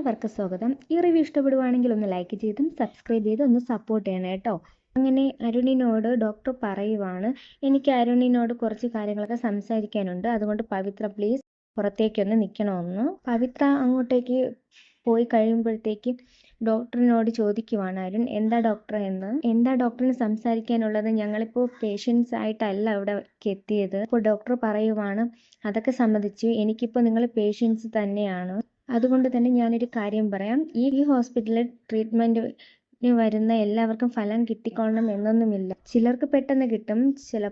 എല്ലാവർക്കും സ്വാഗതം. ഈ റിവ്യൂ ഇഷ്ടപ്പെടുവാണെങ്കിൽ ഒന്ന് ലൈക്ക് ചെയ്തും സബ്സ്ക്രൈബ് ചെയ്ത് ഒന്ന് സപ്പോർട്ട് ചെയ്യണം കേട്ടോ. അങ്ങനെ അരുണിനോട് ഡോക്ടർ പറയുവാണ് എനിക്ക് അരുണിനോട് കുറച്ച് കാര്യങ്ങളൊക്കെ സംസാരിക്കാനുണ്ട്. അതുകൊണ്ട് പവിത്ര പ്ലീസ് പുറത്തേക്കൊന്ന് നിൽക്കണമെന്ന് പവിത്ര അങ്ങോട്ടേക്ക് പോയി കഴിയുമ്പോഴത്തേക്ക് ഡോക്ടറിനോട് ചോദിക്കുവാണ് അരുൺ എന്താ ഡോക്ടർ എന്ന്? എന്താ ഡോക്ടറിന് സംസാരിക്കാനുള്ളത്? ഞങ്ങളിപ്പോൾ പേഷ്യൻസ് ആയിട്ടല്ല അവിടെ എത്തിയത്. ഇപ്പോൾ ഡോക്ടർ പറയുവാണ് അതൊക്കെ സംബന്ധിച്ച് എനിക്കിപ്പോൾ നിങ്ങൾ പേഷ്യൻസ് തന്നെയാണ്. അതുകൊണ്ട് തന്നെ ഞാനൊരു കാര്യം പറയാം. ഈ ഹോസ്പിറ്റലിൽ ട്രീറ്റ്മെന്റിന് വരുന്ന എല്ലാവർക്കും ഫലം കിട്ടിക്കൊള്ളണം എന്നൊന്നുമില്ല. ചിലർക്ക് പെട്ടെന്ന് കിട്ടും. ചില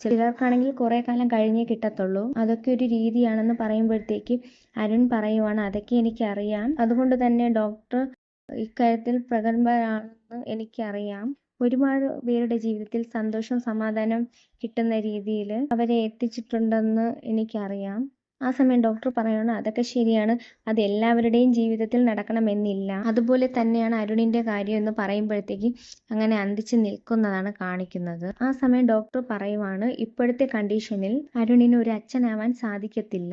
ചിലർക്കാണെങ്കിൽ കുറേ കാലം കഴിഞ്ഞേ കിട്ടത്തുള്ളൂ. അതൊക്കെ ഒരു രീതിയാണെന്ന് പറയുമ്പോഴത്തേക്ക് അരുൺ പറയുവാണ്. അതൊക്കെ എനിക്കറിയാം. അതുകൊണ്ട് തന്നെ ഡോക്ടർ ഇക്കാര്യത്തിൽ പ്രഗത്ഭരാണെന്ന് എനിക്കറിയാം. ഒരുപാട് പേരുടെ ജീവിതത്തിൽ സന്തോഷം സമാധാനം കിട്ടുന്ന രീതിയിൽ അവരെ എത്തിച്ചിട്ടുണ്ടെന്ന് എനിക്കറിയാം. ആ സമയം ഡോക്ടർ പറയുകയാണ് അതൊക്കെ ശരിയാണ് അത് എല്ലാവരുടെയും ജീവിതത്തിൽ നടക്കണമെന്നില്ല. അതുപോലെ തന്നെയാണ് അരുണിന്റെ കാര്യം എന്ന് പറയുമ്പോഴത്തേക്ക് അങ്ങനെ അന്തിച്ച് നിൽക്കുന്നതാണ് കാണിക്കുന്നത്. ആ സമയം ഡോക്ടർ പറയുവാണ് ഇപ്പോഴത്തെ കണ്ടീഷനിൽ അരുണിന് ഒരു അച്ഛനാവാൻ സാധിക്കത്തില്ല.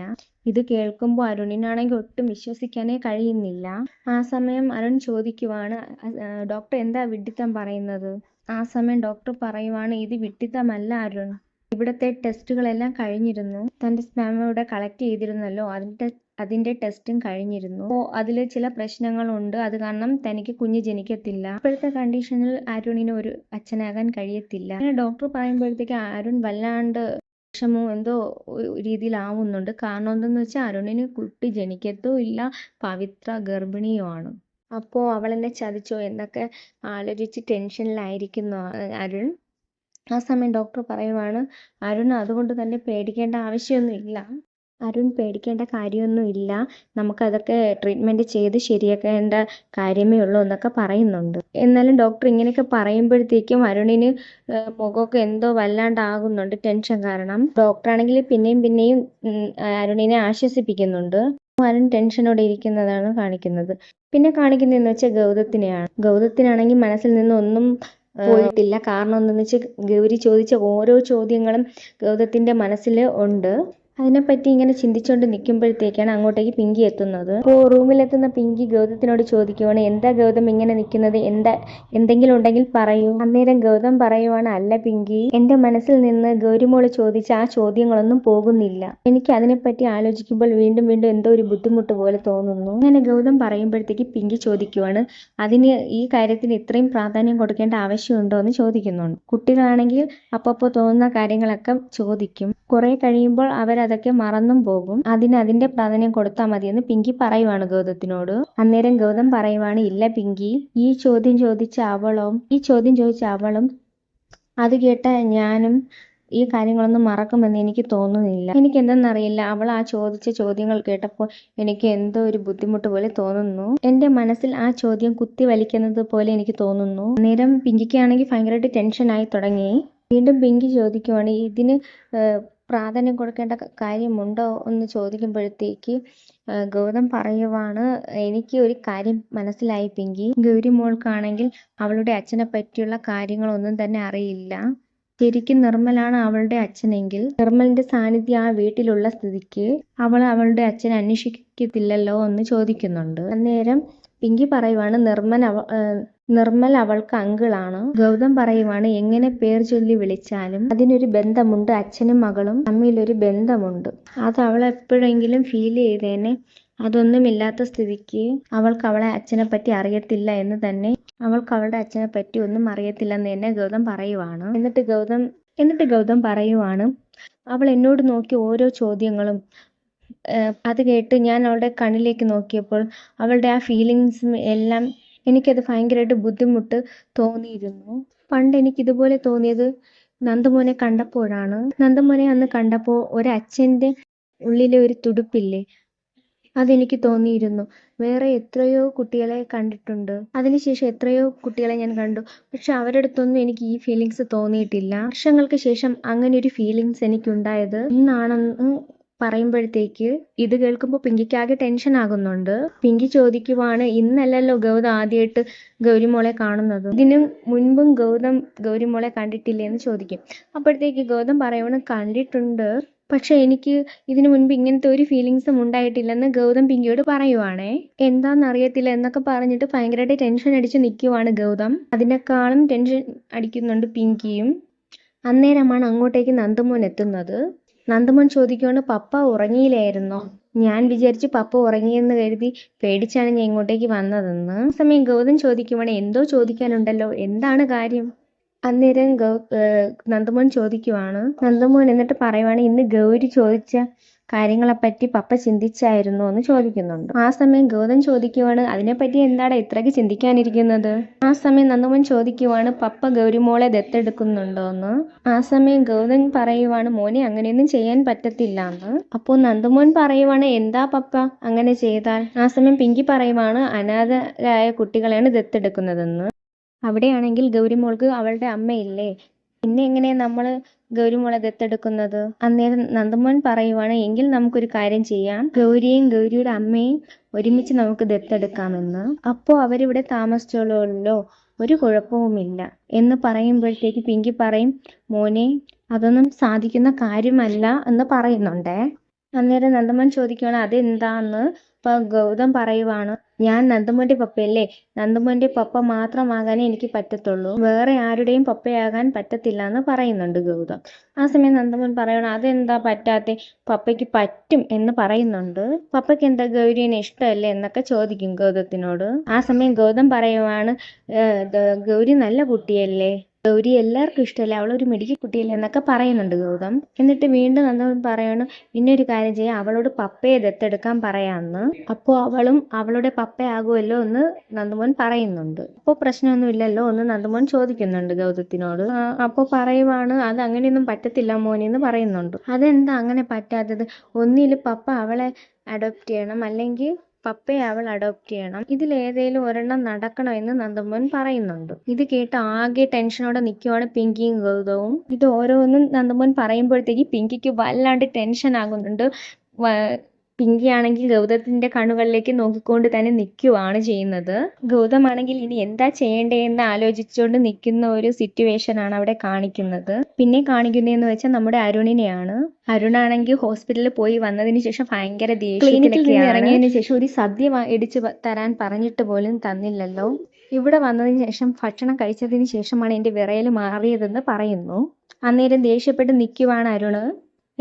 ഇത് കേൾക്കുമ്പോൾ അരുണിനാണെങ്കിൽ ഒട്ടും വിശ്വസിക്കാനേ കഴിയുന്നില്ല. ആ സമയം അരുൺ ചോദിക്കുവാണ് ഡോക്ടർ എന്താ വിഡ്ഢിത്തം പറയുന്നത്? ആ സമയം ഡോക്ടർ പറയുവാണ് ഇത് വിഡ്ഢിത്തമല്ല അരുൺ. ഇവിടുത്തെ ടെസ്റ്റുകളെല്ലാം കഴിഞ്ഞിരുന്നു. തന്റെ സ്പാം ഇവിടെ കളക്ട് ചെയ്തിരുന്നല്ലോ. അതിന്റെ അതിന്റെ ടെസ്റ്റും കഴിഞ്ഞിരുന്നു. അപ്പോൾ അതിൽ ചില പ്രശ്നങ്ങളുണ്ട്. അത് കാരണം തനിക്ക് കുഞ്ഞ് ജനിക്കത്തില്ല. ഇപ്പോഴത്തെ കണ്ടീഷനിൽ അരുണിന് ഒരു അച്ഛനാകാൻ കഴിയത്തില്ല. അങ്ങനെ ഡോക്ടർ പറയുമ്പോഴത്തേക്ക് അരുൺ വല്ലാണ്ട് വിഷമവും എന്തോ രീതിയിലാവുന്നുണ്ട്. കാരണം എന്തെന്ന് വെച്ചാൽ അരുണിന് കുട്ടി ജനിക്കത്തോ ഇല്ല. പവിത്ര ഗർഭിണിയുമാണ്. അപ്പോൾ അവൾ എന്നെ ചതിച്ചോ എന്നൊക്കെ ആലോചിച്ച് ടെൻഷനിലായിരിക്കുന്നു അരുൺ. ആ സമയം ഡോക്ടർ പറയുവാണ് അരുൺ അതുകൊണ്ട് തന്നെ പേടിക്കേണ്ട ആവശ്യമൊന്നുമില്ല അരുൺ പേടിക്കേണ്ട കാര്യമൊന്നുമില്ല നമുക്കതൊക്കെ ട്രീറ്റ്മെന്റ് ചെയ്ത് ശരിയാക്കേണ്ട കാര്യമേ ഉള്ളൂ എന്നൊക്കെ പറയുന്നുണ്ട്. എന്നാലും ഡോക്ടർ ഇങ്ങനെയൊക്കെ പറയുമ്പോഴത്തേക്കും അരുണിന് മുഖമൊക്കെ എന്തോ വല്ലാണ്ടാകുന്നുണ്ട് ടെൻഷൻ കാരണം. ഡോക്ടറാണെങ്കിൽ പിന്നെയും പിന്നെയും അരുണിനെ ആശ്വസിപ്പിക്കുന്നുണ്ട്. അരുൺ ടെൻഷനോടെ ഇരിക്കുന്നതാണ് കാണിക്കുന്നത്. പിന്നെ കാണിക്കുന്നതെന്ന് വെച്ചാൽ ഗൗതത്തിനെയാണ്. ഗൗതത്തിനാണെങ്കിൽ മനസ്സിൽ നിന്ന് ഒന്നും പോയിട്ടില്ല. കാരണം എന്തെന്ന് വെച്ചാൽ ഗൗരി ചോദിച്ച ഓരോ ചോദ്യങ്ങളും ഗൗതത്തിന്റെ മനസ്സിൽ ഉണ്ട്. അതിനെപ്പറ്റി ഇങ്ങനെ ചിന്തിച്ചുകൊണ്ട് നിൽക്കുമ്പോഴത്തേക്കാണ് അങ്ങോട്ടേക്ക് പിങ്കി എത്തുന്നത്. അപ്പോൾ റൂമിലെത്തുന്ന പിങ്കി ഗൗതത്തിനോട് ചോദിക്കുവാണ് എന്താ ഗൗതം ഇങ്ങനെ നിൽക്കുന്നത് എന്താ എന്തെങ്കിലും ഉണ്ടെങ്കിൽ പറയൂ. അന്നേരം ഗൗതം പറയുവാണ് അല്ല പിങ്കി എന്റെ മനസ്സിൽ നിന്ന് ഗൗരിമോൾ ചോദിച്ച ആ ചോദ്യങ്ങളൊന്നും പോകുന്നില്ല. എനിക്ക് അതിനെപ്പറ്റി ആലോചിക്കുമ്പോൾ വീണ്ടും വീണ്ടും എന്തോ ഒരു ബുദ്ധിമുട്ട് പോലെ തോന്നുന്നു. അങ്ങനെ ഗൗതം പറയുമ്പോഴത്തേക്ക് പിങ്കി ചോദിക്കുവാണ് അതിന് ഈ കാര്യത്തിന് ഇത്രയും പ്രാധാന്യം കൊടുക്കേണ്ട ആവശ്യമുണ്ടോ? എന്ന് ചോദിക്കുന്നുണ്ട്. കുട്ടികളാണെങ്കിൽ അപ്പപ്പോ തോന്നുന്ന കാര്യങ്ങളൊക്കെ ചോദിക്കും. കുറെ കഴിയുമ്പോൾ അവരത് അതൊക്കെ മറന്നും പോകും. അതിന് അതിന്റെ പ്രാധാന്യം കൊടുത്താൽ മതിയെന്ന് പിങ്കി പറയുവാണ് ഗൗതത്തിനോട്. അന്നേരം ഗൗതം പറയുവാണ് ഇല്ല പിങ്കി ഈ ചോദ്യം ചോദിച്ച അവളും ഈ ചോദ്യം ചോദിച്ച അവളും അത് കേട്ട ഞാനും ഈ കാര്യങ്ങളൊന്നും മറക്കുമെന്ന് എനിക്ക് തോന്നുന്നില്ല. എനിക്ക് എന്തെന്നറിയില്ല അവൾ ആ ചോദിച്ച ചോദ്യങ്ങൾ കേട്ടപ്പോൾ എനിക്ക് എന്തോ ഒരു ബുദ്ധിമുട്ട് പോലെ തോന്നുന്നു. എന്റെ മനസ്സിൽ ആ ചോദ്യം കുത്തി വലിക്കുന്നത് പോലെ എനിക്ക് തോന്നുന്നു. അന്നേരം പിങ്കിക്കാണെങ്കിൽ ഭയങ്കരമായിട്ട് ടെൻഷനായി തുടങ്ങി. വീണ്ടും പിങ്കി ചോദിക്കുവാണ് ഇതിന് പ്രാധാന്യം കൊടുക്കേണ്ട കാര്യമുണ്ടോ എന്ന് ചോദിക്കുമ്പോഴത്തേക്ക് ഗൗതം പറയുവാണ് എനിക്ക് ഒരു കാര്യം മനസ്സിലായി പിങ്കി. ഗൗരി മോൾക്കാണെങ്കിൽ അവളുടെ അച്ഛനെ പറ്റിയുള്ള കാര്യങ്ങളൊന്നും തന്നെ അറിയില്ല. ശരിക്കും നിർമ്മലാണ് അവളുടെ അച്ഛനെങ്കിൽ നിർമ്മലിന്റെ സാന്നിധ്യം ആ വീട്ടിലുള്ള സ്ഥിതിക്ക് അവൾ അവളുടെ അച്ഛനെ അന്വേഷിക്കത്തില്ലല്ലോ എന്ന് ചോദിക്കുന്നുണ്ട്. അന്നേരം പിങ്കി പറയുവാണ് നിർമ്മൽ അവ നിർമ്മൽ അവൾക്ക് അങ്കിളാണ്. ഗൗതം പറയുവാണ് എങ്ങനെ പേർ ചൊല്ലി വിളിച്ചാലും അതിനൊരു ബന്ധമുണ്ട്. അച്ഛനും മകളും തമ്മിലൊരു ബന്ധമുണ്ട്. അത് അവൾ എപ്പോഴെങ്കിലും ഫീൽ ചെയ്തേനെ. അതൊന്നുമില്ലാത്ത സ്ഥിതിക്ക് അവൾക്ക് അവളെ അച്ഛനെ പറ്റി അറിയത്തില്ല എന്ന് തന്നെ. അവൾക്ക് അവളുടെ അച്ഛനെ പറ്റി ഒന്നും അറിയത്തില്ലെന്ന് തന്നെ ഗൗതം പറയുവാണ്. എന്നിട്ട് ഗൗതം എന്നിട്ട് ഗൗതം പറയുവാണ് അവൾ എന്നോട് നോക്കി ഓരോ ചോദ്യങ്ങളും അത് കേട്ട് ഞാൻ അവളുടെ കണ്ണിലേക്ക് നോക്കിയപ്പോൾ അവളുടെ ആ ഫീലിങ്സും എല്ലാം എനിക്കത് ഭയങ്കരമായിട്ട് ബുദ്ധിമുട്ട് തോന്നിയിരുന്നു. പണ്ട് എനിക്ക് ഇതുപോലെ തോന്നിയത് നന്ദമോനെ കണ്ടപ്പോഴാണ്. നന്ദമോനെ അന്ന് കണ്ടപ്പോൾ ഒരച്ഛന്റെ ഉള്ളിലെ ഒരു തുടുപ്പില്ലേ? അതെനിക്ക് തോന്നിയിരുന്നു. വേറെ എത്രയോ കുട്ടികളെ കണ്ടിട്ടുണ്ട്. അതിനുശേഷം എത്രയോ കുട്ടികളെ ഞാൻ കണ്ടു. പക്ഷെ അവരുടെ അടുത്തൊന്നും എനിക്ക് ഈ ഫീലിങ്സ് തോന്നിയിട്ടില്ല. വർഷങ്ങൾക്ക് ശേഷം അങ്ങനെ ഒരു ഫീലിങ്സ് എനിക്കുണ്ടായത് ഇന്നാണെന്ന് പറയുമ്പോഴത്തേക്ക് ഇത് കേൾക്കുമ്പോൾ പിങ്കിക്കാകെ ടെൻഷൻ ആകുന്നുണ്ട്. പിങ്കി ചോദിക്കുവാണ് ഇന്നല്ലല്ലോ ഗൗതം ആദ്യമായിട്ട് ഗൗരിമോളെ കാണുന്നത്? ഇതിനു മുൻപും ഗൗതം ഗൗരിമോളെ കണ്ടിട്ടില്ലേ? എന്ന് ചോദിക്കും. അപ്പോഴത്തേക്ക് ഗൗതം പറയുവാണ് കണ്ടിട്ടുണ്ട്. പക്ഷെ എനിക്ക് ഇതിനു മുൻപ് ഇങ്ങനത്തെ ഒരു ഫീലിങ്സും ഉണ്ടായിട്ടില്ലെന്ന് ഗൗതം പിങ്കിയോട് പറയുവാണേ. എന്താണെന്നറിയത്തില്ല എന്നൊക്കെ പറഞ്ഞിട്ട് ഭയങ്കരമായിട്ട് ടെൻഷൻ അടിച്ച് നിൽക്കുവാണ് ഗൗതം. അതിനേക്കാളും ടെൻഷൻ അടിക്കുന്നുണ്ട് പിങ്കിയും. അന്നേരമാണ് അങ്ങോട്ടേക്ക് നന്ദമോൻ എത്തുന്നത്. നന്ദമോൻ ചോദിക്കുകയാണ് പപ്പ ഉറങ്ങിയില്ലായിരുന്നോ? ഞാൻ വിചാരിച്ചു പപ്പ ഉറങ്ങിയെന്ന് കരുതി പേടിച്ചാണ് ഞാൻ ഇങ്ങോട്ടേക്ക് വന്നതെന്ന്. സമയം ഗൗതം ചോദിക്കുവാണ് എന്തോ ചോദിക്കാനുണ്ടല്ലോ? എന്താണ് കാര്യം? അന്നേരം ഗൗ നന്ദമോൻ ചോദിക്കുവാണ് നന്ദമോൻ എന്നിട്ട് പറയുവാണ് ഇന്ന് ഗൗരി ചോദിച്ച കാര്യങ്ങളെപ്പറ്റി പപ്പ ചിന്തിച്ചായിരുന്നോ എന്ന് ചോദിക്കുന്നുണ്ട്. ആ സമയം ഗൗതം ചോദിക്കുവാണ് അതിനെപ്പറ്റി എന്താണ് ഇത്രയ്ക്ക് ചിന്തിക്കാനിരിക്കുന്നത്? ആ സമയം നന്ദമൻ ചോദിക്കുവാണ് പപ്പ ഗൗരിമോളെ ദത്തെടുക്കുന്നുണ്ടോ എന്ന്. ആ സമയം ഗൗതം പറയുവാണ് മോനെ അങ്ങനെയൊന്നും ചെയ്യാൻ പറ്റത്തില്ല എന്ന്. അപ്പോൾ നന്ദമോൻ പറയുവാണ് എന്താ പപ്പ അങ്ങനെ ചെയ്താൽ? ആ സമയം പിങ്കി പറയുവാണ് അനാഥരായ കുട്ടികളെയാണ് ദത്തെടുക്കുന്നതെന്ന്. അവിടെയാണെങ്കിൽ ഗൗരിമോൾക്ക് അവളുടെ അമ്മയില്ലേ? പിന്നെ എങ്ങനെയാ നമ്മൾ ഗൗരിമോളെ ദത്തെടുക്കുന്നത് അന്നേരം നന്ദമോൻ പറയുവാണ് എങ്കിൽ നമുക്കൊരു കാര്യം ചെയ്യാം. ഗൗരിയും ഗൗരിയുടെ അമ്മയും ഒരുമിച്ച് നമുക്ക് ദത്തെടുക്കാമെന്ന്. അപ്പോ അവരിവിടെ താമസിച്ചോളുമല്ലോ. ഒരു കുഴപ്പവുമില്ല. എന്ന് പറയുമ്പോഴത്തേക്ക് പിങ്കി പറയും മോനെ അതൊന്നും സാധിക്കുന്ന കാര്യമല്ല എന്ന് പറയുന്നുണ്ടേ. അന്നേരം നന്ദമോൻ ചോദിക്കുവാണ് അതെന്താന്ന്? അപ്പൊ ഗൗതം പറയുവാണ് ഞാൻ നന്ദമോന്റെ പപ്പയല്ലേ? നന്ദമോന്റെ പപ്പ മാത്രമാകാനേ എനിക്ക് പറ്റത്തുള്ളൂ. വേറെ ആരുടെയും പപ്പയാകാൻ പറ്റത്തില്ല എന്ന് പറയുന്നുണ്ട് ഗൗതം. ആ സമയം നന്ദമോൻ പറയണം അതെന്താ പറ്റാത്തെ? പപ്പയ്ക്ക് പറ്റും എന്ന് പറയുന്നുണ്ട്. പപ്പയ്ക്ക് എന്താ ഗൗരീനെ ഇഷ്ടമല്ലേ എന്നൊക്കെ ചോദിക്കും ഗൗതത്തിനോട്. ആ സമയം ഗൗതം പറയുവാണ് "ഏർ, ഗൗരി നല്ല കുട്ടിയല്ലേ? ഗൗരി എല്ലാവർക്കും ഇഷ്ടമല്ലേ? അവളൊരു മിടുക്കി കുട്ടിയല്ലേ എന്നൊക്കെ പറയുന്നുണ്ട് ഗൗതം. എന്നിട്ട് വീണ്ടും നന്ദവൻ പറയണം ഇന്നൊരു കാര്യം ചെയ്യാം അവളോട് പപ്പയെ ദത്തെടുക്കാൻ പറയാമെന്ന്. അപ്പോൾ അവളും അവളുടെ പപ്പയാകുമല്ലോ എന്ന് നന്ദമോൻ പറയുന്നുണ്ട്. അപ്പോൾ പ്രശ്നമൊന്നുമില്ലല്ലോ എന്ന് നന്ദമോൻ ചോദിക്കുന്നുണ്ട് ഗൗതത്തിനോട്. അപ്പോൾ പറയുവാണ് അത് അങ്ങനെയൊന്നും പറ്റത്തില്ല മോനെ എന്ന് പറയുന്നുണ്ട്. അതെന്താ അങ്ങനെ പറ്റാത്തത്? ഒന്നിൽ പപ്പ അവളെ അഡോപ്റ്റ് ചെയ്യണം അല്ലെങ്കിൽ പപ്പയെ അവൾ അഡോപ്റ്റ് ചെയ്യണം. ഇതിൽ ഇതിലേതേലും ഒരെണ്ണം നടക്കണമെന്ന് നന്ദമോൻ പറയുന്നുണ്ട്. ഇത് കേട്ട് ആകെ ടെൻഷനോടെ നിൽക്കുവാണ് പിങ്കിയും ഗൗതവും. ഇത് ഓരോന്നും നന്ദമോൻ പറയുമ്പോഴത്തേക്ക് പിങ്കിക്ക് വല്ലാണ്ട് ടെൻഷൻ ആകുന്നുണ്ട്. പിങ്കി ആണെങ്കിൽ ഗൗതത്തിന്റെ കണ്ണുകളിലേക്ക് നോക്കിക്കൊണ്ട് തന്നെ നിൽക്കുവാണ് ചെയ്യുന്നത്. ഗൗതം ആണെങ്കിൽ ഇനി എന്താ ചെയ്യേണ്ടതെന്ന് ആലോചിച്ചുകൊണ്ട് നിൽക്കുന്ന ഒരു സിറ്റുവേഷൻ ആണ് അവിടെ കാണിക്കുന്നത്. പിന്നെ കാണിക്കുന്നതെന്ന് വെച്ചാൽ നമ്മുടെ അരുണിനെയാണ്. അരുണാണെങ്കിൽ ഹോസ്പിറ്റലിൽ പോയി വന്നതിന് ശേഷം ഭയങ്കര നിന്ന് ഇറങ്ങിയതിന് ശേഷം ഒരു സദ്യ ഇടിച്ചു തരാൻ പറഞ്ഞിട്ട് പോലും തന്നില്ലല്ലോ. ഇവിടെ വന്നതിന് ശേഷം ഭക്ഷണം കഴിച്ചതിന് ശേഷമാണ് എന്റെ വിറയൽ മാറിയതെന്ന് പറയുന്നു. അന്നേരം ദേഷ്യപ്പെട്ട് നിൽക്കുവാണ് അരുണ്.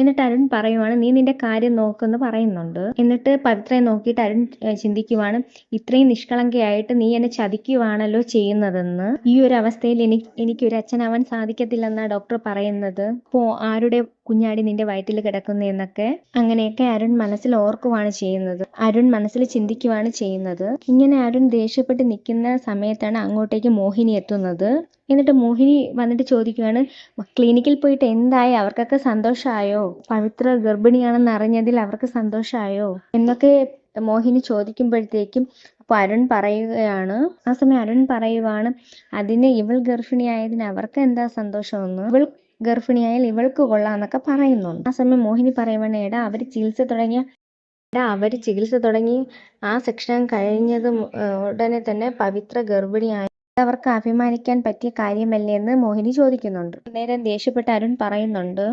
എന്നിട്ട് അരുൺ പറയുവാണ് നീ നിന്റെ കാര്യം നോക്കുമെന്ന് പറയുന്നുണ്ട്. എന്നിട്ട് പവിത്രയെ നോക്കിയിട്ട് അരുൺ ചിന്തിക്കുവാണ് ഇത്രയും നിഷ്കളങ്കയായിട്ട് നീ എന്നെ ചതിക്കുവാണല്ലോ ചെയ്യുന്നതെന്ന്. ഈ ഒരു അവസ്ഥയിൽ എനിക്ക് എനിക്കൊരു അച്ഛനാവാൻ സാധിക്കത്തില്ലെന്നാണ് ഡോക്ടർ പറയുന്നത്. ഇപ്പോ ആരുടെ കുഞ്ഞാടി നിന്റെ വയറ്റിൽ കിടക്കുന്നു എന്നൊക്കെ അങ്ങനെയൊക്കെ അരുൺ മനസ്സിൽ ഓർക്കുവാണ് ചെയ്യുന്നത്. അരുൺ മനസ്സിൽ ചിന്തിക്കുവാണ് ചെയ്യുന്നത്. ഇങ്ങനെ അരുൺ ദേഷ്യപ്പെട്ട് നിൽക്കുന്ന സമയത്താണ് അങ്ങോട്ടേക്ക് മോഹിനി എത്തുന്നത്. എന്നിട്ട് മോഹിനി വന്നിട്ട് ചോദിക്കുകയാണ് ക്ലിനിക്കിൽ പോയിട്ട് എന്തായി? അവർക്കൊക്കെ സന്തോഷമായോ പവിത്ര ഗർഭിണിയാണെന്ന് അറിഞ്ഞതിൽ അവർക്ക് സന്തോഷമായോ എന്നൊക്കെ മോഹിനി ചോദിക്കുമ്പോഴത്തേക്കും അപ്പോൾ അരുൺ പറയുകയാണ്. ആ സമയം അരുൺ പറയുവാണ് അതിന് ഇവൾ ഗർഭിണിയായതിന് അവർക്ക് എന്താ സന്തോഷമെന്ന്? ഇവൾ ഗർഭിണിയായാൽ ഇവൾക്ക് കൊള്ളാന്നൊക്കെ പറയുന്നുണ്ട്. ആ സമയം മോഹിനി പറയുവാണ് എടാ അവർ ചികിത്സ തുടങ്ങിയ എടാ അവർ ചികിത്സ തുടങ്ങി ആ സെക്ഷൻ കഴിഞ്ഞത് ഉടനെ തന്നെ പവിത്ര ഗർഭിണിയായി. അവർക്ക് അഭിമാനിക്കാൻ പറ്റിയ കാര്യമല്ലേ എന്ന് മോഹിനി ചോദിക്കുന്നുണ്ട്. അന്നേരം ദേഷ്യപ്പെട്ട അരുൺ പറയുന്നുണ്ട്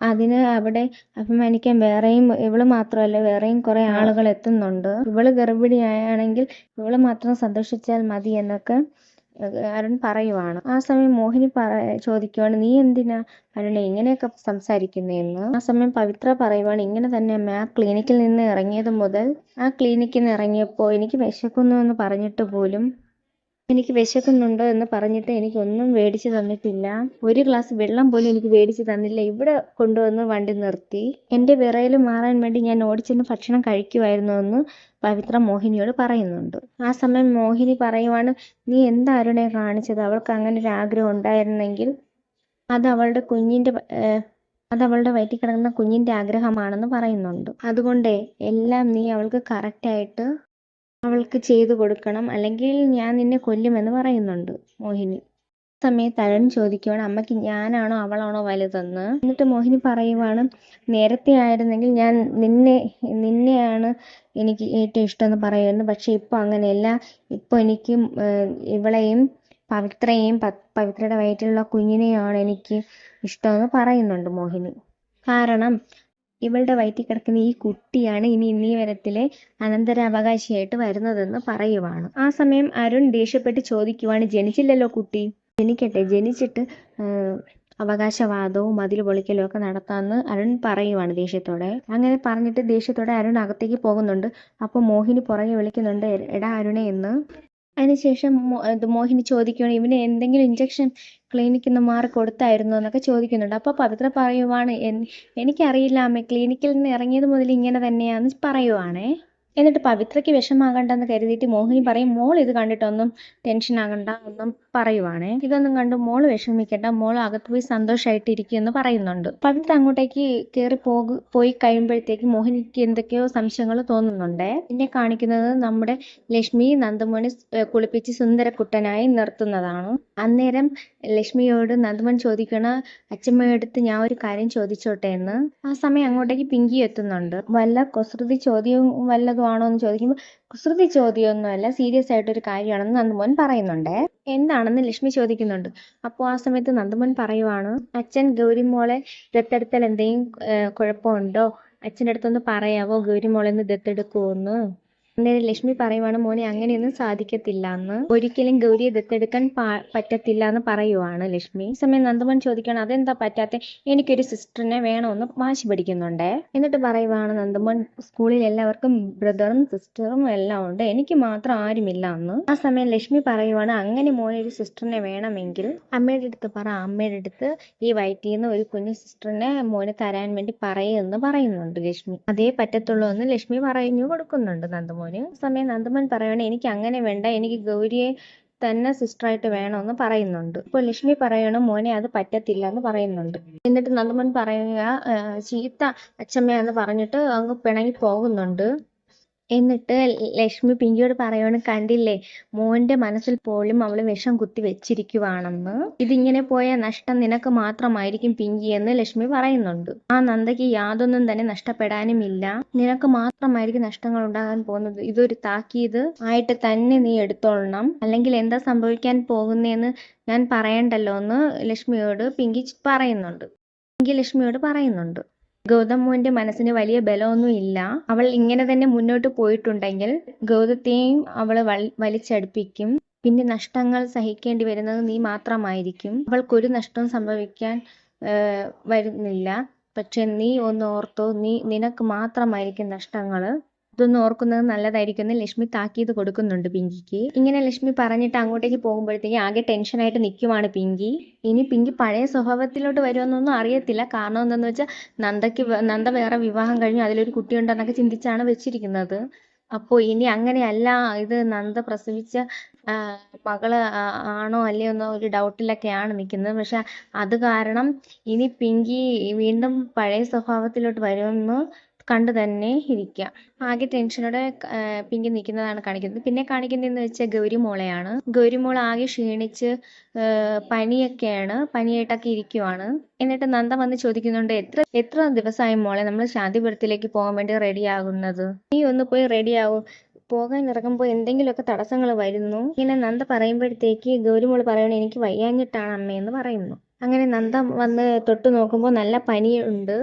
അതിന് അവിടെ അഭിമാനിക്കാൻ വേറെയും ഇവൾ മാത്രമല്ല വേറെയും കുറെ ആളുകൾ എത്തുന്നുണ്ട്. ഇവൾ ഗർഭിണിയാണെങ്കിൽ ഇവൾ മാത്രം സന്തോഷിച്ചാൽ മതി എന്നൊക്കെ അരുൺ പറയുവാണ്. ആ സമയം മോഹിനി പറ ചോദിക്കുവാണ് നീ എന്തിനാ അരുണെ ഇങ്ങനെയൊക്കെ സംസാരിക്കുന്നതെന്ന് ആ സമയം പവിത്ര പറയുവാണ് ഇങ്ങനെ തന്നെ അമ്മ ആ ക്ലിനിക്കിൽ നിന്ന് ഇറങ്ങിയത് മുതൽ ആ ക്ലിനിക്കിൽ നിന്ന് ഇറങ്ങിയപ്പോൾ എനിക്ക് വിശക്കുന്നു എന്ന് പറഞ്ഞിട്ട് പോലും എനിക്ക് വിശക്കുന്നുണ്ടോ എന്ന് പറഞ്ഞിട്ട് എനിക്കൊന്നും മേടിച്ചു തന്നിട്ടില്ല. ഒരു ഗ്ലാസ് വെള്ളം പോലും എനിക്ക് മേടിച്ചു തന്നില്ല. ഇവിടെ കൊണ്ടുവന്ന് വണ്ടി നിർത്തി. എന്റെ വിറയൽ മാറാൻ വേണ്ടി ഞാൻ ഓടിച്ചെന്ന് ഭക്ഷണം കഴിക്കുമായിരുന്നു എന്ന് പവിത്ര മോഹിനിയോട് പറയുന്നുണ്ട്. ആ സമയം മോഹിനി പറയുവാണ് നീ എന്താ അരുണെ കാണിച്ചത്? അവൾക്ക് അങ്ങനെ ഒരു ആഗ്രഹം ഉണ്ടായിരുന്നെങ്കിൽ അത് അവളുടെ കുഞ്ഞിന്റെ അത് അവളുടെ വയറ്റിൽ കിടക്കുന്ന കുഞ്ഞിന്റെ ആഗ്രഹമാണെന്ന് പറയുന്നുണ്ട്. അതുകൊണ്ടേ എല്ലാം നീ അവൾക്ക് കറക്റ്റായിട്ട് അവൾക്ക് ചെയ്തു കൊടുക്കണം അല്ലെങ്കിൽ ഞാൻ നിന്നെ കൊല്ലുമെന്ന് പറയുന്നുണ്ട് മോഹിനി. സമയത്ത് അരുൺ ചോദിക്കുവാണ് അമ്മയ്ക്ക് ഞാനാണോ അവളാണോ വലുതെന്ന്? എന്നിട്ട് മോഹിനി പറയുവാണ് നേരത്തെ ആയിരുന്നെങ്കിൽ ഞാൻ നിന്നെ നിന്നെയാണ് എനിക്ക് ഏറ്റവും ഇഷ്ടമെന്ന് പറയുമായിരുന്നു. പക്ഷെ ഇപ്പോൾ അങ്ങനെയല്ല. ഇപ്പോൾ എനിക്ക് ഇവളെയും പവിത്രയെയും പവിത്രയുടെ വയറ്റിലുള്ള കുഞ്ഞിനെയാണ് എനിക്ക് ഇഷ്ടമെന്ന് പറയുന്നുണ്ട് മോഹിനി. കാരണം ഇവളുടെ വയറ്റിൽ കിടക്കുന്ന ഈ കുട്ടിയാണ് ഇനി ഇന്നീ വരത്തിലെ അനന്തരാവകാശിയായിട്ട് വരുന്നതെന്ന് പറയുവാണ്. ആ സമയം അരുൺ ദേഷ്യപ്പെട്ട് ചോദിക്കുവാണ് ജനിച്ചില്ലല്ലോ കുട്ടി? ജനിക്കട്ടെ ജനിച്ചിട്ട് അവകാശവാദവും മതിൽ പൊളിക്കലും ഒക്കെ നടത്താമെന്ന് അരുൺ പറയുവാണ് ദേഷ്യത്തോടെ. അങ്ങനെ പറഞ്ഞിട്ട് ദേഷ്യത്തോടെ അരുൺ അകത്തേക്ക് പോകുന്നുണ്ട്. അപ്പോൾ മോഹിനി പുറകെ വിളിക്കുന്നുണ്ട് എടാ അരുണേ എന്ന്. അതിനുശേഷം മോഹിനി ചോദിക്കുകയാണ് ഇവന് എന്തെങ്കിലും ഇഞ്ചക്ഷൻ ക്ലിനിക്കിൽ നിന്ന് മാറി കൊടുത്തായിരുന്നു? എന്നൊക്കെ ചോദിക്കുന്നുണ്ട്. അപ്പോൾ പവിത്ര പറയുവാണ് "എൻ- എനിക്കറിയില്ല അമ്മേ ക്ലിനിക്കിൽ നിന്ന് ഇറങ്ങിയത് മുതൽ ഇങ്ങനെ തന്നെയാന്ന് പറയുവാണേ. എന്നിട്ട് പവിത്രയ്ക്ക് വിഷമാകണ്ടെന്ന് കരുതിയിട്ട് മോഹിനി പറയും മോൾ ഇത് കണ്ടിട്ടൊന്നും ടെൻഷൻ ആകണ്ട ഒന്നും പറയുവാണേ. ഇതൊന്നും കണ്ട് മോൾ വിഷമിക്കണ്ട മോൾ അകത്ത് പോയി സന്തോഷമായിട്ട് ഇരിക്കുമെന്ന് പറയുന്നുണ്ട്. പവിത്ര അങ്ങോട്ടേക്ക് കയറി പോകു പോയി കഴിയുമ്പോഴത്തേക്ക് മോഹിനിക്ക് എന്തൊക്കെയോ സംശയങ്ങൾ തോന്നുന്നുണ്ട്. പിന്നെ കാണിക്കുന്നത് നമ്മുടെ ലക്ഷ്മി നന്ദമണി കുളിപ്പിച്ച് സുന്ദരക്കുട്ടനായി നിർത്തുന്നതാണ്. അന്നേരം ലക്ഷ്മിയോട് നന്ദമൺ ചോദിക്കണ അച്ഛമ്മയടുത്ത് ഞാൻ ഒരു കാര്യം ചോദിച്ചോട്ടെ എന്ന്. ആ സമയം അങ്ങോട്ടേക്ക് പിങ്കി എത്തുന്നുണ്ട് വല്ല കൊസൃതി ചോദ്യവും വല്ലതും ആണോ എന്ന് ചോദിക്കുമ്പോൾ കുസൃതി ചോദ്യമൊന്നുമല്ല സീരിയസ് ആയിട്ട് ഒരു കാര്യമാണെന്ന് നന്ദമോൻ പറയുന്നുണ്ട്. എന്താണെന്ന് ലക്ഷ്മി ചോദിക്കുന്നുണ്ട്. അപ്പോൾ ആ സമയത്ത് നന്ദമോൻ പറയുവാണ് അച്ഛൻ ഗൗരിമോളെ ദത്തെടുത്താൽ എന്തെങ്കിലും കുഴപ്പമുണ്ടോ? അച്ഛന്റെ അടുത്തൊന്ന് പറയാവോ? ഗൗരിമോളെ ഒന്ന് ദത്തെടുക്കുമോന്ന് അന്നേരം ലക്ഷ്മി പറയുവാണ് മോനെ അങ്ങനെയൊന്നും സാധിക്കത്തില്ല എന്ന് ഒരിക്കലും ഗൗരിയെ ദത്തെടുക്കാൻ പറ്റത്തില്ല എന്ന് പറയുവാണ് ലക്ഷ്മി. ഈ സമയം നന്ദമോൻ ചോദിക്കണം അതെന്താ പറ്റാത്ത? എനിക്കൊരു സിസ്റ്ററിനെ വേണമെന്ന് വാശി പിടിക്കുന്നുണ്ട്? എന്നിട്ട് പറയുവാണ് നന്ദമോൻ സ്കൂളിൽ എല്ലാവർക്കും ബ്രദറും സിസ്റ്ററും എല്ലാം ഉണ്ട്. എനിക്ക് മാത്രം ആരുമില്ല എന്ന് ആ സമയം ലക്ഷ്മി പറയുവാണ് അങ്ങനെ മോനെ ഒരു സിസ്റ്ററിനെ വേണമെങ്കിൽ അമ്മയുടെ അടുത്ത് പറ. അമ്മയുടെ അടുത്ത് ഈ വയറ്റിൽ നിന്ന് ഒരു കുഞ്ഞു സിസ്റ്ററിനെ മോനെ തരാൻ വേണ്ടി പറയുമെന്ന് പറയുന്നുണ്ട് ലക്ഷ്മി. അതേ പറ്റത്തുള്ളൂ എന്ന് ലക്ഷ്മി പറഞ്ഞു കൊടുക്കുന്നുണ്ട് നന്ദമോന് ആ സമയം നന്ദമൻ പറയുവാണ് എനിക്ക് അങ്ങനെ വേണ്ട. എനിക്ക് ഗൗരിയെ തന്നെ സിസ്റ്ററായിട്ട് വേണമെന്ന് പറയുന്നുണ്ട്. ഇപ്പൊ ലക്ഷ്മി പറയണം മോനെ അത് പറ്റത്തില്ല എന്ന് പറയുന്നുണ്ട്. എന്നിട്ട് നന്ദമൻ പറയുക ചീത്ത ചീത്ത അച്ഛമ്മയാന്ന് പറഞ്ഞിട്ട് അങ്ങ് പിണങ്ങി പോകുന്നുണ്ട്. എന്നിട്ട് ലക്ഷ്മി പിങ്കിയോട് പറയുവാണ് കണ്ടില്ലേ മോന്റെ മനസ്സിൽ പോലും അവൾ വിഷം കുത്തി വെച്ചിരിക്കുവാണെന്ന്. ഇതിങ്ങനെ പോയ നഷ്ടം നിനക്ക് മാത്രമായിരിക്കും പിങ്കി എന്ന് ലക്ഷ്മി പറയുന്നുണ്ട്. ആ നന്ദയ്ക്ക് യാതൊന്നും തന്നെ നഷ്ടപ്പെടാനും ഇല്ല നിനക്ക് മാത്രമായിരിക്കും നഷ്ടങ്ങൾ ഉണ്ടാകാൻ പോകുന്നത്. ഇതൊരു താക്കീത് ആയിട്ട് തന്നെ നീ എടുത്തോളണം. അല്ലെങ്കിൽ എന്താ സംഭവിക്കാൻ പോകുന്നതെന്ന് ഞാൻ പറയണ്ടല്ലോ എന്ന് ലക്ഷ്മിയോട് പിങ്കി പറയുന്നുണ്ട്. പിങ്കി ലക്ഷ്മിയോട് പറയുന്നുണ്ട്. ഗൗതം മോന്റെ മനസ്സിന് വലിയ ബലമൊന്നും ഇല്ല. അവൾ ഇങ്ങനെ തന്നെ മുന്നോട്ട് പോയിട്ടുണ്ടെങ്കിൽ ഗൗതത്തെയും വൽ- വലിച്ചടുപ്പിക്കും. പിന്നെ നഷ്ടങ്ങൾ സഹിക്കേണ്ടി വരുന്നത് നീ മാത്രമായിരിക്കും. അവൾക്കൊരു നഷ്ടവും സംഭവിക്കാൻ വരുന്നില്ല. പക്ഷെ നീ ഒന്ന് ഓർത്തോ നീ നിനക്ക് മാത്രമായിരിക്കും നഷ്ടങ്ങൾ. ഇതൊന്ന് ഓർക്കുന്നത് നല്ലതായിരിക്കും എന്ന് ലക്ഷ്മി താക്കീത് കൊടുക്കുന്നുണ്ട് പിങ്കിക്ക്. ഇങ്ങനെ ലക്ഷ്മി പറഞ്ഞിട്ട് അങ്ങോട്ടേക്ക് പോകുമ്പോഴത്തേക്ക് ആകെ ടെൻഷനായിട്ട് നിൽക്കുവാണ് പിങ്കി. ഇനി പിങ്കി പഴയ സ്വഭാവത്തിലോട്ട് വരുമെന്നൊന്നും അറിയത്തില്ല. കാരണം എന്താന്ന് വെച്ചാൽ നന്ദയ്ക്ക് നന്ദ വേറെ വിവാഹം കഴിഞ്ഞു അതിലൊരു കുട്ടിയുണ്ടെന്നൊക്കെ ചിന്തിച്ചാണ് വെച്ചിരിക്കുന്നത്. അപ്പോ ഇനി അങ്ങനെയല്ല ഇത് നന്ദ പ്രസവിച്ച മകൾ ആണോ അല്ലയോ എന്നോ ഒരു ഡൗട്ടിലൊക്കെയാണ് നിൽക്കുന്നത് പക്ഷെ അത് കാരണം ഇനി പിങ്കി വീണ്ടും പഴയ സ്വഭാവത്തിലോട്ട് വരുമെന്ന് കണ്ടു തന്നെ ഇരിക്കാം. ആകെ ടെൻഷനോടെ പിങ്കി നിൽക്കുന്നതാണ് കാണിക്കുന്നത്. പിന്നെ കാണിക്കുന്നതെന്ന് വെച്ചാൽ ഗൗരി ഗൗരിമോൾ ഗൗരി മോൾ ആകെ ക്ഷീണിച്ച് പനിയൊക്കെയാണ്. പനിയായിട്ടൊക്കെ ഇരിക്കുവാണ്. എന്നിട്ട് നന്ദ വന്ന് ചോദിക്കുന്നുണ്ട് എത്ര എത്ര ദിവസമായി മോളെ നമ്മൾ ശാന്തിപുരത്തിലേക്ക് പോകാൻ വേണ്ടി റെഡി ആകുന്നത്? നീ ഒന്ന് പോയി റെഡി ആവും. പോകാൻ ഇറങ്ങുമ്പോൾ എന്തെങ്കിലുമൊക്കെ തടസ്സങ്ങൾ വരുന്നു. ഇങ്ങനെ നന്ദ പറയുമ്പോഴത്തേക്ക് ഗൗരിമോൾ പറയണ എനിക്ക് വയ്യാഞ്ഞിട്ടാണ് അമ്മയെന്ന് പറയുന്നു. അങ്ങനെ നന്ദ വന്ന് തൊട്ട് നോക്കുമ്പോൾ നല്ല പനിയുണ്ട്.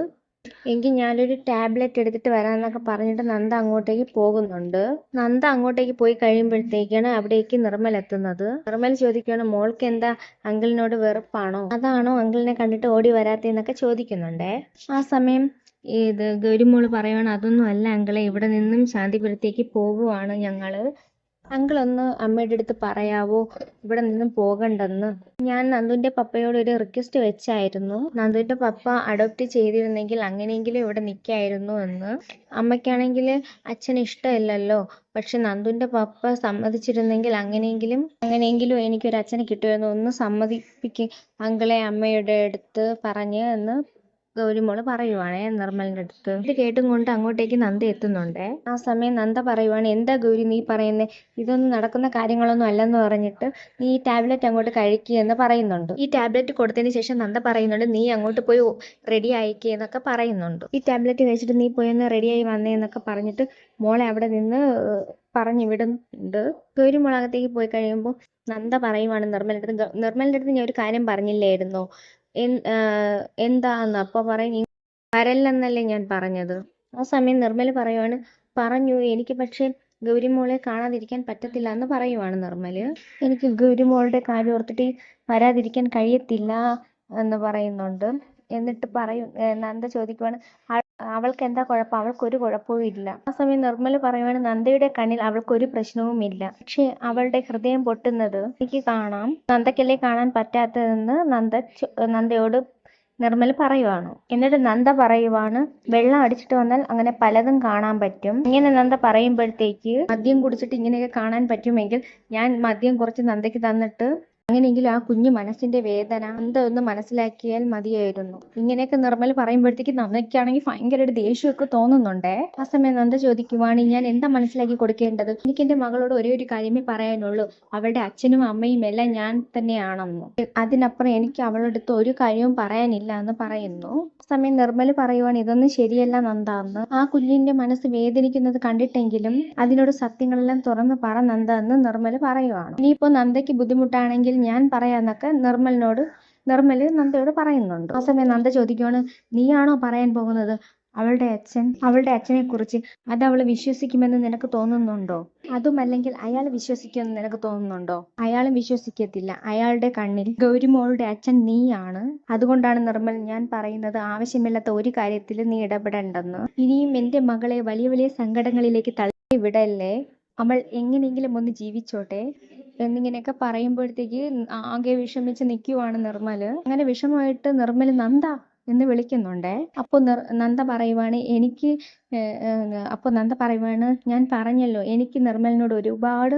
എങ്കിൽ ഞാനൊരു ടാബ്ലറ്റ് എടുത്തിട്ട് വരാമെന്നൊക്കെ പറഞ്ഞിട്ട് നന്ദ അങ്ങോട്ടേക്ക് പോകുന്നുണ്ട്. നന്ദ അങ്ങോട്ടേക്ക് പോയി കഴിയുമ്പോഴത്തേക്കാണ് അവിടേക്ക് നിർമ്മൽ എത്തുന്നത്. നിർമ്മൽ ചോദിക്കുകയാണ് മോൾക്ക് എന്താ അങ്കിളിനോട് വെറുപ്പാണോ? അതാണോ അങ്കിളിനെ കണ്ടിട്ട് ഓടി വരാത്തേന്നൊക്കെ ചോദിക്കുന്നുണ്ടേ. ആ സമയം ഇത് ഗൗരിമോൾ പറയുവാണ് അതൊന്നും അല്ല അങ്കിളെ ഇവിടെ നിന്നും ശാന്തിപുരത്തേക്ക് പോകുവാണ് ഞങ്ങൾ. അങ്കിൾ ഒന്ന് അമ്മയുടെ അടുത്ത് പറയാവോ? ഇവിടെ നിന്നും പോകണ്ടെന്ന്. ഞാൻ നന്ദുവിന്റെ പപ്പയോട് ഒരു റിക്വസ്റ്റ് വെച്ചായിരുന്നു. നന്ദുവിന്റെ പപ്പ അഡോപ്റ്റ് ചെയ്തിരുന്നെങ്കിൽ അങ്ങനെയെങ്കിലും ഇവിടെ നിൽക്കായിരുന്നു എന്ന്. അമ്മയ്ക്കാണെങ്കിൽ അച്ഛൻ ഇഷ്ടമില്ലല്ലോ. പക്ഷെ നന്ദുവിന്റെ പപ്പ സമ്മതിച്ചിരുന്നെങ്കിൽ അങ്ങനെയെങ്കിലും അങ്ങനെയെങ്കിലും എനിക്കൊരു അച്ഛനെ കിട്ടുമായിരുന്നു ഒന്ന് സമ്മതിപ്പിക്ക് അങ്കിളെ അമ്മയുടെ അടുത്ത് പറഞ്ഞ് എന്ന് ഗൗരിമോൾ പറയുവാണേ നിർമ്മലിന്റെ അടുത്ത്. ഇത് കേട്ടും കൊണ്ട് അങ്ങോട്ടേക്ക് നന്ദ എത്തുന്നുണ്ടേ. ആ സമയം നന്ദ പറയുവാണ് എന്താ ഗൗരി നീ പറയുന്നേ? ഇതൊന്നും നടക്കുന്ന കാര്യങ്ങളൊന്നും അല്ലെന്ന് പറഞ്ഞിട്ട് നീ ഈ ടാബ്ലറ്റ് അങ്ങോട്ട് കഴിക്കുക എന്ന് പറയുന്നുണ്ട്. ഈ ടാബ്ലറ്റ് കൊടുത്തതിന് ശേഷം നന്ദ പറയുന്നുണ്ട് നീ അങ്ങോട്ട് പോയി റെഡി ആയിക്കേ എന്നൊക്കെ പറയുന്നുണ്ട്. ഈ ടാബ്ലറ്റ് കഴിച്ചിട്ട് നീ പോയി ഒന്ന് റെഡി ആയി വന്നേ എന്നൊക്കെ പറഞ്ഞിട്ട് മോളെ അവിടെ നിന്ന് പറഞ്ഞു വിടുന്നുണ്ട്. ഗൗരി മോളകത്തേക്ക് പോയി കഴിയുമ്പോൾ നന്ദ പറയുവാണ് നിർമ്മലിന്റെ അടുത്ത് നിർമ്മലിന്റെ അടുത്ത് ഞാൻ ഒരു കാര്യം പറഞ്ഞില്ലായിരുന്നോ? എന്താന്ന് അപ്പൊ പറയും വരല്ലെന്നല്ലേ ഞാൻ പറഞ്ഞത്. ആ സമയം നിർമ്മൽ പറയുവാണ് പറഞ്ഞു എനിക്ക് പക്ഷേ ഗൗരിമോളെ കാണാതിരിക്കാൻ പറ്റത്തില്ല എന്ന് പറയുവാണ് നിർമ്മൽ എനിക്ക് ഗൗരിമോളുടെ കാര്യം ഓർത്തിട്ട് വരാതിരിക്കാൻ കഴിയത്തില്ല എന്ന് പറയുന്നുണ്ട്. എന്നിട്ട് പറയും നന്ദ ചോദിക്കുവാണ് "അ- അവൾക്ക് എന്താ കുഴപ്പം? അവൾക്കൊരു കുഴപ്പവും ഇല്ല. ആ സമയം നിർമ്മല പറയുവാണ് നന്ദയുടെ കണ്ണിൽ അവൾക്കൊരു പ്രശ്നവും ഇല്ല. പക്ഷേ അവളുടെ ഹൃദയം പൊട്ടുന്നത് എനിക്ക് കാണാം. നന്ദക്കല്ലേ കാണാൻ പറ്റാത്തതെന്ന് നന്ദ നന്ദയോട് നിർമ്മൽ പറയുവാണ്. എന്നിട്ട് നന്ദ പറയുവാണ് വെള്ളം അടിച്ചിട്ട് വന്നാൽ അങ്ങനെ പലതും കാണാൻ പറ്റും. ഇങ്ങനെ നന്ദ പറയുമ്പോഴത്തേക്ക് മദ്യം കുടിച്ചിട്ട് ഇങ്ങനെയൊക്കെ കാണാൻ പറ്റുമെങ്കിൽ ഞാൻ മദ്യം കുറച്ച് നന്ദയ്ക്ക് തന്നിട്ട് അങ്ങനെയെങ്കിൽ ആ കുഞ്ഞു മനസ്സിന്റെ വേദന നന്ദ ഒന്ന് മനസ്സിലാക്കിയാൽ മതിയായിരുന്നു. ഇങ്ങനെയൊക്കെ നിർമ്മൽ പറയുമ്പോഴത്തേക്ക് നന്ദയ്ക്കാണെങ്കിൽ ഭയങ്കരമായിട്ട് ദേഷ്യമൊക്കെ തോന്നുന്നുണ്ടേ. ആ സമയം നന്ദ ചോദിക്കുവാണ് ഞാൻ എന്താ മനസ്സിലാക്കി കൊടുക്കേണ്ടത്? എനിക്ക് എന്റെ മകളോട് ഒരേ ഒരു കാര്യമേ പറയാനുള്ളൂ. അവളുടെ അച്ഛനും അമ്മയും എല്ലാം ഞാൻ തന്നെയാണെന്ന്. അതിനപ്പുറം എനിക്ക് അവളുടെ അടുത്ത് ഒരു കാര്യവും പറയാനില്ല എന്ന് പറയുന്നു. സമയം നിർമ്മൽ പറയുവാണ് ഇതൊന്നും ശരിയല്ല നന്ദ. എന്ന് ആ കുഞ്ഞിന്റെ മനസ്സ് വേദനിക്കുന്നത് കണ്ടിട്ടെങ്കിലും അതിനോട് സത്യങ്ങളെല്ലാം തുറന്ന് പറ നന്ദ എന്ന് നിർമ്മൽ പറയുവാണ്. ഇനിയിപ്പോ നന്ദയ്ക്ക് ബുദ്ധിമുട്ടാണെങ്കിൽ ഞാൻ പറയാന്നൊക്കെ നിർമ്മലിനോട് നിർമ്മൽ നന്ദയോട് പറയുന്നുണ്ട്. ആ സമയം നന്ദ ചോദിക്കുവാണ് നീയാണോ പറയാൻ പോകുന്നത്? അവളുടെ അച്ഛൻ അവളുടെ അച്ഛനെ കുറിച്ച് അത് അവൾ വിശ്വസിക്കുമെന്ന് നിനക്ക് തോന്നുന്നുണ്ടോ? അതുമല്ലെങ്കിൽ അയാൾ വിശ്വസിക്കുമെന്ന് നിനക്ക് തോന്നുന്നുണ്ടോ? അയാളും വിശ്വസിക്കത്തില്ല. അയാളുടെ കണ്ണിൽ ഗൗരിമോളുടെ അച്ഛൻ നീയാണ്. അതുകൊണ്ടാണ് നിർമ്മൽ ഞാൻ പറയുന്നത് ആവശ്യമില്ലാത്ത ഒരു കാര്യത്തിൽ നീ ഇടപെടേണ്ടെന്ന്. ഇനിയും എന്റെ മകളെ വലിയ വലിയ സങ്കടങ്ങളിലേക്ക് തള്ളി വിടല്ലേ അവൾ എങ്ങനെയെങ്കിലും ഒന്ന് ജീവിച്ചോട്ടെ. എന്നിങ്ങനെയൊക്കെ പറയുമ്പോഴത്തേക്ക് ആകെ വിഷമിച്ച് നിൽക്കുവാണ് നിർമ്മൽ. അങ്ങനെ വിഷമമായിട്ട് നിർമ്മൽ നന്ദ എന്ന് വിളിക്കുന്നുണ്ടേ. അപ്പോൾ നന്ദ പറയുവാണ് എനിക്ക് അപ്പോൾ നന്ദ പറയുവാണ് ഞാൻ പറഞ്ഞല്ലോ എനിക്ക് നിർമ്മലിനോട് ഒരുപാട്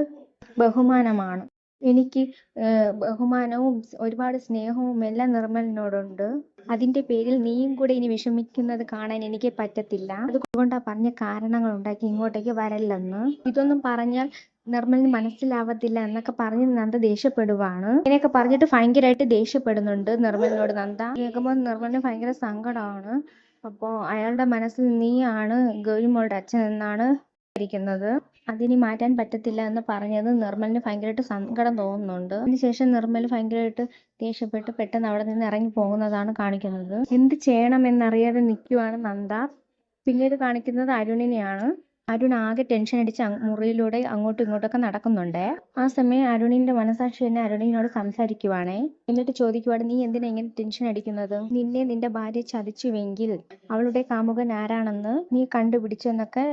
ബഹുമാനമാണ്. എനിക്ക് ബഹുമാനവും ഒരുപാട് സ്നേഹവും എല്ലാം നിർമ്മലിനോടുണ്ട്. അതിന്റെ പേരിൽ നീയും കൂടെ ഇനി വിഷമിക്കുന്നത് കാണാൻ എനിക്ക് പറ്റത്തില്ല. അതുകൊണ്ടാ പറഞ്ഞ കാരണങ്ങൾ ഉണ്ടാക്കി ഇങ്ങോട്ടേക്ക് വരല്ലെന്ന്. ഇതൊന്നും പറഞ്ഞാൽ നിർമ്മലിന് മനസ്സിലാവത്തില്ല എന്നൊക്കെ പറഞ്ഞ് നന്ദ ദേഷ്യപ്പെടുവാണ്. ഇങ്ങനെയൊക്കെ പറഞ്ഞിട്ട് ഭയങ്കരമായിട്ട് ദേഷ്യപ്പെടുന്നുണ്ട് നിർമ്മലിനോട് നന്ദ. കേൾക്കുമ്പോൾ നിർമ്മലിന് ഭയങ്കര സങ്കടമാണ് അപ്പോ അയാളുടെ മനസ്സിൽ നീയാണ് ഗൗരിമോളുടെ അച്ഛൻ എന്നാണ് ഇരിക്കുന്നത് അതിനി മാറ്റാൻ പറ്റത്തില്ല എന്ന് പറഞ്ഞത് നിർമ്മലിന് ഭയങ്കരമായിട്ട് സങ്കടം തോന്നുന്നുണ്ട്. അതിനുശേഷം നിർമ്മൽ ഭയങ്കരമായിട്ട് ദേഷ്യപ്പെട്ട് പെട്ടെന്ന് അവിടെ നിന്ന് ഇറങ്ങി പോകുന്നതാണ് കാണിക്കുന്നത്. എന്ത് ചെയ്യണമെന്നറിയാതെ നിൽക്കുവാണ് നന്ദ. പിന്നീട് കാണിക്കുന്നത് അരുണിനെയാണ്. അരുൺ ആകെ ടെൻഷൻ അടിച്ച് മുറിയിലൂടെ അങ്ങോട്ടും ഇങ്ങോട്ടൊക്കെ നടക്കുന്നുണ്ട്. ആ സമയം അരുണിന്റെ മനസാക്ഷി തന്നെ അരുണിനോട് സംസാരിക്കുവാണേ. എന്നിട്ട് ചോദിക്കുവാണ് നീ എന്തിനാ ഇങ്ങനെ ടെൻഷൻ അടിക്കുന്നത്? നിന്നെ നിന്റെ ഭാര്യ ചതിച്ചുവെങ്കിൽ അവളുടെ കാമുകൻ ആരാണെന്ന് നീ കണ്ടുപിടിച്ചെന്നൊക്കെ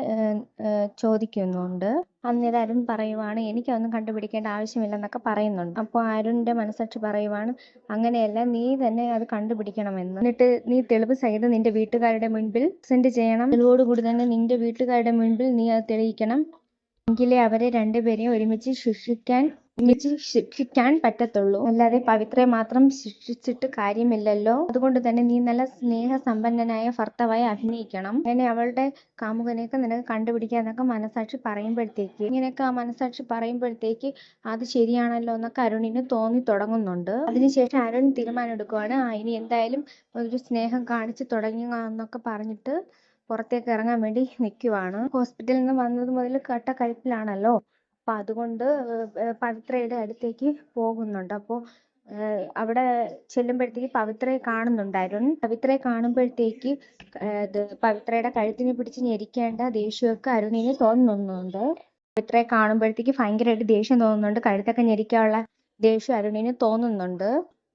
ചോദിക്കുന്നുണ്ട്. അന്നേരം അരുൺ പറയുവാണ് എനിക്കൊന്നും കണ്ടുപിടിക്കേണ്ട ആവശ്യമില്ലെന്നൊക്കെ പറയുന്നുണ്ട്. അപ്പോൾ അരുണിന്റെ മനസ്സാക്ഷി പറയുവാണ് അങ്ങനെയല്ല നീ തന്നെ അത് കണ്ടുപിടിക്കണമെന്ന്. എന്നിട്ട് നീ തെളിവ് സഹിതം നിന്റെ വീട്ടുകാരുടെ മുൻപിൽ സെൻഡ് ചെയ്യണം. തെളിവോടുകൂടി തന്നെ നിന്റെ വീട്ടുകാരുടെ മുൻപിൽ നീ അത് തെളിയിക്കണം. എങ്കിലേ അവരെ രണ്ടുപേരെയും ഒരുമിച്ച് ശിക്ഷിക്കാൻ ഒരുമിച്ച് ശിക്ഷിക്കാൻ പറ്റത്തുള്ളൂ. അല്ലാതെ പവിത്രയെ മാത്രം ശിക്ഷിച്ചിട്ട് കാര്യമില്ലല്ലോ. അതുകൊണ്ട് തന്നെ നീ നല്ല സ്നേഹസമ്പന്നനായ ഭർത്താവായി അഭിനയിക്കണം. അങ്ങനെ അവളുടെ കാമുകനെയൊക്കെ നിനക്ക് കണ്ടുപിടിക്കാന്നൊക്കെ മനസാക്ഷി പറയുമ്പോഴത്തേക്ക് ഇങ്ങനെയൊക്കെ ആ മനസാക്ഷി പറയുമ്പോഴത്തേക്ക് അത് ശരിയാണല്ലോ എന്നൊക്കെ അരുണിന് തോന്നി തുടങ്ങുന്നുണ്ട്. അതിനുശേഷം അരുൺ തീരുമാനം എടുക്കുവാണ് ആ ഇനി എന്തായാലും ഒരു സ്നേഹം കാണിച്ച് തുടങ്ങുക എന്നൊക്കെ പറഞ്ഞിട്ട് പുറത്തേക്ക് ഇറങ്ങാൻ വേണ്ടി നിൽക്കുവാണ്. ഹോസ്പിറ്റലിൽ നിന്ന് വന്നത് മുതൽ കട്ട കലിപ്പിലാണല്ലോ അപ്പൊ അതുകൊണ്ട് പവിത്രയുടെ അടുത്തേക്ക് പോകുന്നുണ്ട്. അപ്പോൾ അവിടെ ചെല്ലുമ്പോഴത്തേക്ക് പവിത്രയെ കാണുന്നുണ്ടായിരുന്നു. പവിത്രയെ കാണുമ്പോഴത്തേക്ക് ഇത് പവിത്രയുടെ കഴുത്തിനെ പിടിച്ച് ഞെരിക്കേണ്ട ദേഷ്യമൊക്കെ അരുണിന് തോന്നുന്നുണ്ട്. പവിത്രയെ കാണുമ്പോഴത്തേക്ക് ഭയങ്കരമായിട്ട് ദേഷ്യം തോന്നുന്നുണ്ട്. കഴുത്തൊക്കെ ഞെരിക്കാനുള്ള ദേഷ്യം അരുണിന് തോന്നുന്നുണ്ട്.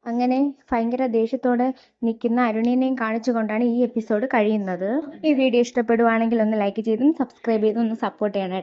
അങ്ങനെ ഭയങ്കര ദേഷ്യത്തോടെ നിൽക്കുന്ന അരുണിനെയും കാണിച്ചുകൊണ്ടാണ് ഈ എപ്പിസോഡ് കഴിയുന്നത്. ഈ വീഡിയോ ഇഷ്ടപ്പെടുവാണെങ്കിൽ ഒന്ന് ലൈക്ക് ചെയ്തും സബ്സ്ക്രൈബ് ചെയ്തും ഒന്ന് സപ്പോർട്ട് ചെയ്യണം